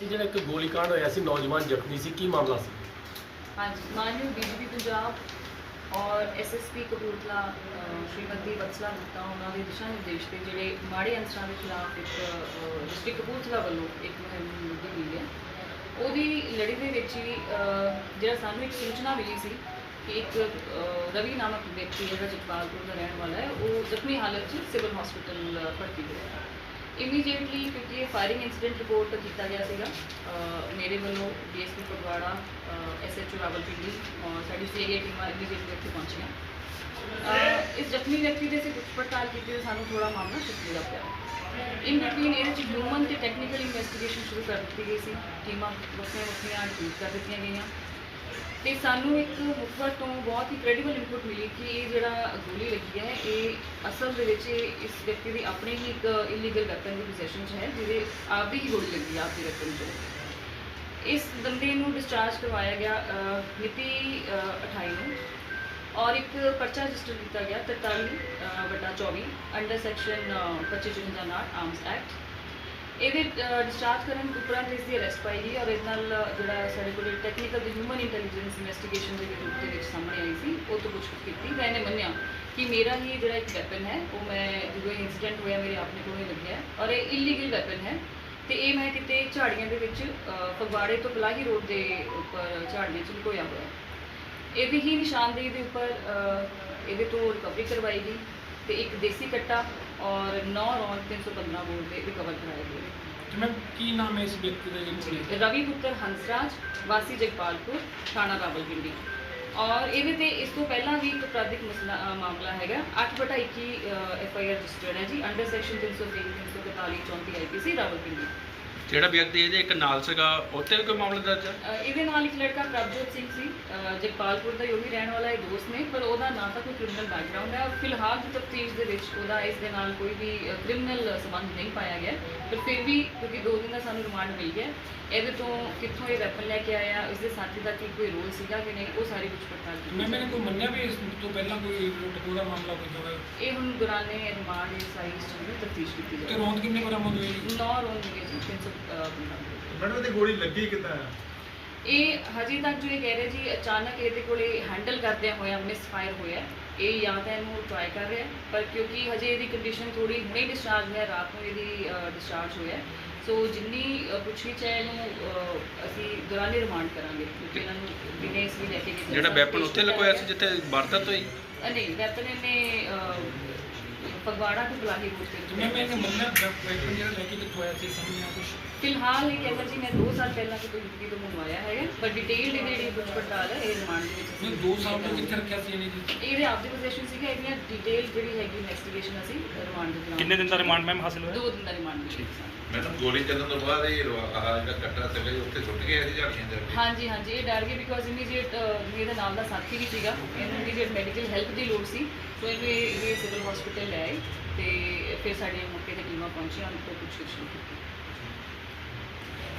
ਜਿਹੜਾ ਇੱਕ ਗੋਲੀकांड ਹੋਇਆ ਸੀ ਨੌਜਵਾਨ ਜ਼ਖਮੀ ਸੀ ਕੀ ਮਾਮਲਾ ਸੀ? ਹਾਂਜੀ ਮਾਨਯੋਗ ਡੀਜੀਪੀ ਪੰਜਾਬ ਔਰ ਐਸਐਸਪੀ ਕਪੂਰਥਲਾ ਅ, ਸ਼੍ਰੀਮਤੀ ਵਤਸਲਾ ਗੁਪਤਾ ਉਹਨਾਂ ਦੇ ਦਿਸ਼ਾ ਨਿਰਦੇਸ਼ ਤੇ ਜਿਹੜੇ ਮਾੜੇ ਅੰਸਰਾਂ ਦੇ ਖਿਲਾਫ ਇੱਕ ਡਿਸਟ੍ਰਿਕਟ ਕਪੂਰਥਲਾ ਵੱਲੋਂ ਇੱਕ ਮੁਹਿੰਮ ਮੁੱਢੀ ਗਈ ਹੈ। ਉਹਦੀ ਲੜੀ ਦੇ ਵਿੱਚ ਹੀ ਅ, ਜਿਹੜਾ ਸਾਨੂੰ ਇੱਕ ਸੂਚਨਾ ਮਿਲੀ ਸੀ ਕਿ ਇੱਕ ਅ, ਰਵੀ ਨਾਮਕ ਵਿਅਕਤੀ ਜਿਹੜਾ ਜਗਪਾਲਪੁਰ ਦਾ ਰਹਿਣ ਵਾਲਾ ਹੈ ਉਹ ਜ਼ਖਮੀ ਹਾਲਤ 'ਚ ਸਿਵਲ ਹਸਪੀਟਲ ਭਰਤੀ ਹੋਇਆ ਇਮੀਡੀਏਟਲੀ ਕਿਉਂਕਿ ਇਹ ਫਾਇਰਿੰਗ ਇਨਸੀਡੈਂਟ ਰਿਪੋਰਟ ਕੀਤਾ ਗਿਆ ਸੀਗਾ ਮੇਰੇ ਵੱਲੋਂ ਡੀਐਸਪੀ ਫਗਵਾੜਾ ਐਸਐਚਓ ਰਾਵਲਪਿੰਡੀ ਔਰ ਸਾਡੀ ਸੀਆਈਏ ਟੀਮਾਂ ਇਮੀਡੀਏਟਲੀ ਇੱਥੇ ਪਹੁੰਚੀਆਂ। ਇਸ ਜ਼ਖਮੀ ਵਿਅਕਤੀ ਦੇ ਅਸੀਂ ਪੁੱਛ ਪੜਤਾਲ ਕੀਤੀ ਤੇ ਸਾਨੂੰ ਥੋੜਾ ਮਾਮਲਾ ਸ਼ਿਕਵੇ ਦਾ ਪਿਆ। ਇਨ ਬਿਟਵੀਨ ਇਹਦੇ 'ਚ ਹਿਊਮਨ ਤੇ ਟੈਕਨੀਕਲ ਇਨਵੈਸਟੀਗੇਸ਼ਨ ਸ਼ੁਰੂ ਕਰ ਦਿੱਤੀ ਗਈ ਸੀ। ਟੀਮਾਂ ਵੱਖਰੀਆਂ ਵੱਖਰੀਆਂ ਡਿਊਟ ਕਰ ਦਿੱਤੀਆਂ ਗਈਆਂ। ਤੇ ਸਾਨੂੰ ਇੱਕ ਮੁਖਬਰ ਤੋਂ ਬਹੁਤ ਹੀ ਕ੍ਰੈਡੀਬਲ ਇਨਪੁਟ ਮਿਲੀ ਕਿ ਇਹ ਜਿਹੜਾ ਗੋਲੀ ਲੱਗੀ ਹੈ ਇਹ ਅਸਲ ਦੇ ਵਿੱਚ ਇਸ ਵਿਅਕਤੀ ਦੀ ਆਪਣੀ ਹੀ ਇੱਕ ਇਲੀਗਲ ਵੈਪਨ ਦੀ ਪੋਜੀਸ਼ਨ 'ਚ ਹੈ ਜਿਹਦੇ ਆਪਦੀ ਹੀ ਗੋਲੀ ਲੱਗੀ ਹੈ ਆਪਦੀ ਵੈਪਨ 'ਚ। ਇਸ ਬੰਦੇ ਨੂੰ ਡਿਸਚਾਰਜ ਕਰਵਾਇਆ ਗਿਆ ਅਹ, ਮਿਤੀ 28 ਨੂੰ ਔਰ ਇੱਕ ਪਰਚਾ ਰਜਿਸਟਰ ਕੀਤਾ ਗਿਆ 43 ਅਹ, ਵਟਾ 24 ਅੰਡਰ ਸੈਕਸ਼ਨ 2554 ਨਾਟ ਆਰਮਸ ਐਕਟ ਇਹਦੇ ਡਿਸਚਾਰਜ ਕਰਨ ਉਪਰੰਤ ਇਸ ਦੀ ਅਰੈਸਟ ਪਾਈ ਗਈ ਔਰ ਇਸ ਨਾਲ ਜਿਹੜਾ ਸਾਡੇ ਕੋਲ ਟੈਕਨੀਕਲ ਤੇ ਹਿਊਮਨ ਇੰਟੈਲੀਜੈਂਸ ਇਨਵੈਸਟੀਗੇਸ਼ਨ ਦੇ ਰੂਪ ਦੇ ਵਿੱਚ ਸਾਹਮਣੇ ਆਈ ਸੀ, ਉਹ ਤੋਂ ਪੁੱਛਗਿੱਛ ਕੀਤੀ। ਤਾਂ ਇਹਨੇ ਮੰਨਿਆ ਕਿ ਮੇਰਾ ਹੀ ਜਿਹੜਾ ਇੱਕ ਵੈਪਨ ਹੈ, ਉਹ ਮੈਂ ਜਦੋਂ ਇਨਸੀਡੈਂਟ ਹੋਇਆ, ਮੇਰੇ ਆਪਣੇ ਕੋਲੋਂ ਹੀ ਲੱਗਿਆ ਔਰ ਇਹ ਇਲੀਗਲ ਵੈਪਨ ਹੈ। ਤੇ ਇਹ ਮੈਂ ਕਿਤੇ ਝਾੜੀਆਂ ਦੇ ਵਿੱਚ ਫਗਵਾੜੇ ਤੋਂ ਪਲਾਹੀ ਰੋਡ ਦੇ ਉੱਪਰ ਝਾੜੀਆਂ 'ਚ ਲੁਕੋਇਆ ਹੋਇਆ। ਇਹਦੀ ਹੀ ਨਿਸ਼ਾਨਦੇਹੀ ਦੇ ਉੱਪਰ ਇਹਦੇ ਤੋਂ ਰਿਕਵਰੀ ਕਰਵਾਈ ਗਈ। ਤੇ ਇੱਕ ਦੇਸੀ ਕੱਟਾ ਔਰ 9 ਰੌਂਡ 315 ਬੋਰ ਦੇ ਰਿਕਵਰ ਕਰਾਏ ਗਏ। ਤੇ ਮੈਮ ਕੀ ਨਾਮ ਹੈ ਇਸ ਵਿਅਕਤੀ ਦਾ ਗੋਲੀ ਰਵੀ ਪੁੱਤਰ ਹੰਸਰਾਜ ਵਾਸੀ ਜਗਪਾਲਪੁਰ ਥਾਣਾ ਰਾਵਲਪਿੰਡੀ। ਔਰ ਇਹਦੇ ਤੇ ਇਸ ਤੋਂ ਪਹਿਲਾਂ ਵੀ ਇੱਕ ਅਪਰਾਧਿਕ ਮਾਮਲਾ ਹੈਗਾ। 8/21 ਐਫ ਆਈ ਆਰ ਰਜਿਸਟਰਡ ਹੈ ਜੀ। Under section 323 343 34 IPC Rawalpindi. ਜਿਹੜਾ ਵਿਅਕਤੀ ਇਹਦੇ ਇੱਕ ਨਾਲ ਸੀਗਾ ਉੱਤੇ ਵੀ ਕੋਈ ਮਾਮਲਾ ਦਰਜ ਹੈ? ਅ, ਇਹਦੇ ਨਾਲ ਇੱਕ ਲੜਕਾ ਪ੍ਰਭਜੋਤ ਸਿੰਘ ਸੀ। ਅ, ਜਗਪਾਲਪੁਰ ਦਾ ਹੀ ਉਹ ਵੀ ਰਹਿਣ ਵਾਲਾ ਹੈ ਦੋਸਤ ਨੇ ਪਰ ਉਹਦਾ ਨਾ ਤਾਂ ਕੋਈ ਕ੍ਰਿਮੀਨਲ ਬੈਕਗ੍ਰਾਉਂਡ ਹੈ। ਫਿਲਹਾਲ ਦੀ ਤਫਤੀਸ਼ ਦੇ ਵਿੱਚ ਉਹਦਾ ਇਸ ਦੇ ਨਾਲ ਕੋਈ ਵੀ ਕ੍ਰਿਮੀਨਲ ਸੰਬੰਧ ਨਹੀਂ ਪਾਇਆ ਗਿਆ। ਪਰ ਫਿਰ ਵੀ ਕਿਉਂਕਿ ਦੋ ਦਿਨ ਦਾ ਸਾਨੂੰ ਰਿਮਾਂਡ ਮਿਲ ਗਿਆ। ਇਹਦੇ ਤੋਂ ਕਿੱਥੋਂ ਇਹ ਵੈਪਨ ਲੈ ਕੇ ਆਇਆ ਇਸ ਦੇ ਸਾਥੀ ਦਾ ਕੀ ਕੋਈ ਰੋਲ ਸੀਗਾ ਕਿ ਨਹੀਂ ਉਹ ਸਾਰੀ ਕੁਝ ਪੜਤਾਲ ਕੀਤੀ ਮੈਂ ਮੈंने ਕੋਈ ਮੰਨਿਆ ਵੀ ਇਸ ਤੋਂ ਪਹਿਲਾਂ ਕੋਈ ਦਾ ਮਾਮਲਾ ਕੋਈ ਹੋਵੇ? ਇਹ ਹੁਣ ਦੁਰਾਨੇ ਰਿਮਾਂਡ ਇਹ ਸਾਰੀ ਸਟੋਰੀ ਦੀ ਤਫਤੀਸ਼ ਕੀਤੀ ਤੇ ਜਾਵੇ ਰੌਂਦ ਕਿੰਨੇ ਬਰਾਮਦ ਹੋਏ ਜੀ ਨੌ ਰੋਲ ਮਿਲੇ ਜੀ 315 ਮੈਡਮ ਤੇ ਗੋਲੀ ਲੱਗੀ ਕਿੱਦਾਂ ਆ? ਇਹ ਹਜੇ ਤੱਕ ਜੋ ਇਹ ਕਹਿ ਰਹੇ ਜੀ ਅਚਾਨਕ ਇਹਦੇ ਕੋਲੇ ਹੈਂਡਲ ਕਰਦਿਆਂ ਹੋਇਆ ਮਿਸ ਫਾਇਰ ਹੋਇਆ ਇਹ ਜਾਂ ਤਾਂ ਇਹਨੂੰ ਟਰਾਈ ਕਰ ਰਿਹਾ ਪਰ ਕਿਉਂਕਿ ਹਜੇ ਇਹਦੀ ਕੰਡੀਸ਼ਨ ਥੋੜੀ ਹੁਣੇ ਡਿਸਚਾਰਜ ਹੋਇਆ ਰਾਤ ਨੂੰ ਇਹਦੀ ਡਿਸਚਾਰਜ ਹੋਇਆ ਸੋ ਜਿੰਨੀ ਅ, ਪੁੱਛਗਿੱਛ ਹੈ ਇਹਨੂੰ ਅਸੀਂ ਦੌਰਾਨੇ ਰਿਮਾਂਡ ਕਰਾਂਗੇ ਕਿਉਂਕਿ ਇਹਨਾਂ ਨੂੰ ਬਿਨੇ ਇਸ ਵੀ ਲੈ ਕੇ ਜਿਹੜਾ ਵੈਪਨ ਉੱਥੇ ਲਗੋਇਆ ਸੀ ਜਿੱਥੇ ਵਾਰਦਾਤ ਹੋਈ? ਅ, ਨਹੀਂ ਵੈਪਨ ਇਹਨੇ ਫਗਵਾੜਾ ਤੋਂ ਬਲਾਹੀ ਰੋਡ ਤੇ ਤੇ ਮੈਂ ਮੰਨਿਆ ਵੈਪਨ ਜਿਹੜਾ ਲੈ ਕੇ ਕਿੱਥੋਂ ਆਇਆ ਸੀ ਸਮਝ ਨਹੀਂ ਆ ਕੁਛ। ਫਿਲਹਾਲ ਇਹ ਕਹਿੰਦਾ ਜੀ ਮੈਂ 2 ਸਾਲ ਪਹਿਲਾਂ ਕੋਈ ਯੂਪੀ ਤੋਂ ਮੰਗਵਾਇਆ ਹੈਗਾ ਪਰ ਡਿਟੇਲਡ ਇਹਦੀ ਜਿਹੜੀ ਪੁੱਛ ਪੜਤਾਲ ਹੈ ਇਹ ਰਿਮਾਂਡ ਦੇ ਵਿੱਚ ਮੈਂ ਅਸੀਂ 2 ਸਾਲ ਤੋਂ ਕਿੱਥੇ ਰੱਖਿਆ ਸੀ ਇਹਨੇ ਜੀ? ਇਹਦੇ ਆਪਦੀ ਪੋਜੀਸ਼ਨ ਸੀਗਾ ਇਹਦੀਆਂ ਡਿਟੇਲ ਜਿਹੜੀ ਹੈਗੀ ਇਨਵੈਸਟੀਗੇਸ਼ਨ ਅਸੀਂ ਰਿਮਾਂਡ ਦੇ ਦੌਰਾਨ ਕਿੰਨੇ ਦਿਨ ਦਾ ਰਿਮਾਂਡ ਮੈਮ ਹਾਸਿਲ ਹੋਇਆ? ਦੋ ਦਿਨ ਦਾ ਰਿਮਾਂਡ ਮਿਲਿਆ ਸਾਨੂੰ। ਮੈਡਮ ਗੋਲੀ ਚੱਲਣ ਤੋਂ ਬਾਅਦ ਇਹ ਰਵਾ- ਆਹ ਜਿਹੜਾ ਕੱਟਾ ਸੀਗਾ ਜੀ ਉੱਥੇ ਸੁੱਟ ਗਿਆ ਸੀ ਝਾੜੀਆਂ ਦੇ ਅੱਗੇ? ਹਾਂਜੀ ਹਾਂਜੀ ਇਹ ਡਰ ਗਏ ਬਿਕੋਜ਼ ਇਮੀਡੀਏਟ ਇਹਦੇ ਨਾਲ ਦਾ ਸਾਥੀ ਵੀ ਸੀਗਾ। ਇਹਨੂੰ ਇਮੀਡੀਏਟ ਮੈਡੀਕਲ ਹੈਲਪ ਦੀ ਲੋੜ ਸੀ। ਸੋ ਇਹਨੂੰ ਇਹ ਇਹ ਸਿਵਲ ਹਸਪੀਟਲ ਲੈ ਆਏ ਤੇ ਫਿਰ ਸਾਡੇ ਮੌਕੇ ਤੇ ਟੀਮਾਂ ਪਹੁੰਚੀਆਂ, ਉਹਨਾਂ ਤੋਂ ਪੁੱਛਗਿੱਛ ਕੀਤੀ।